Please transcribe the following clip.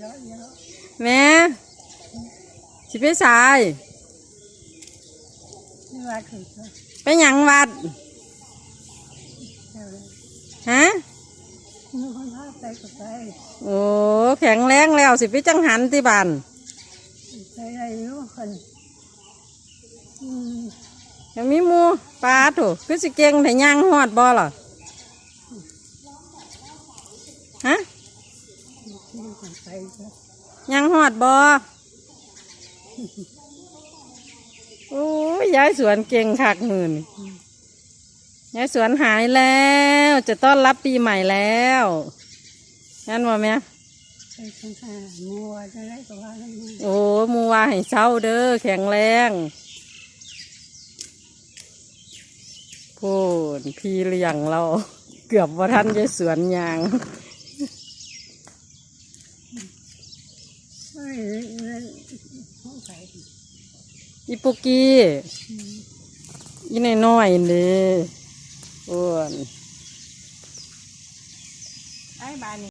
เยอะเยอะแม่สิไปสายนี่ว่าถึงก็ไปหยังวัดเท่าเลยฮะมีคนพาไปก็ไปโอ้แข็งแรงแล้วสิไปจังหันที่บ้านไปได้รู้คนอืมยังมีหมูปลาถูกคือสิเก่งแต่ย่างหอดบ่หรอฮะมีคนไปก็ ย่างหอดบ่โอ้ยยายสวนเก่งคักมือนี่ยายสวนหายแล้ว จะต้อนรับปีใหม่แล้วงั้นว่าแม่ไปข้างข้างมัวจะได้ก็ว่าอย่างนี้โอ้หมูว่าให้เช้าเด้อแข็งแรงพูดพี่เลี้ยงเรา เกือบว่าท่านจะสวนยาง เฮ้ยนั่นห้ อีปุกี้อีน้อยๆนี่อ้วนไอ้บานี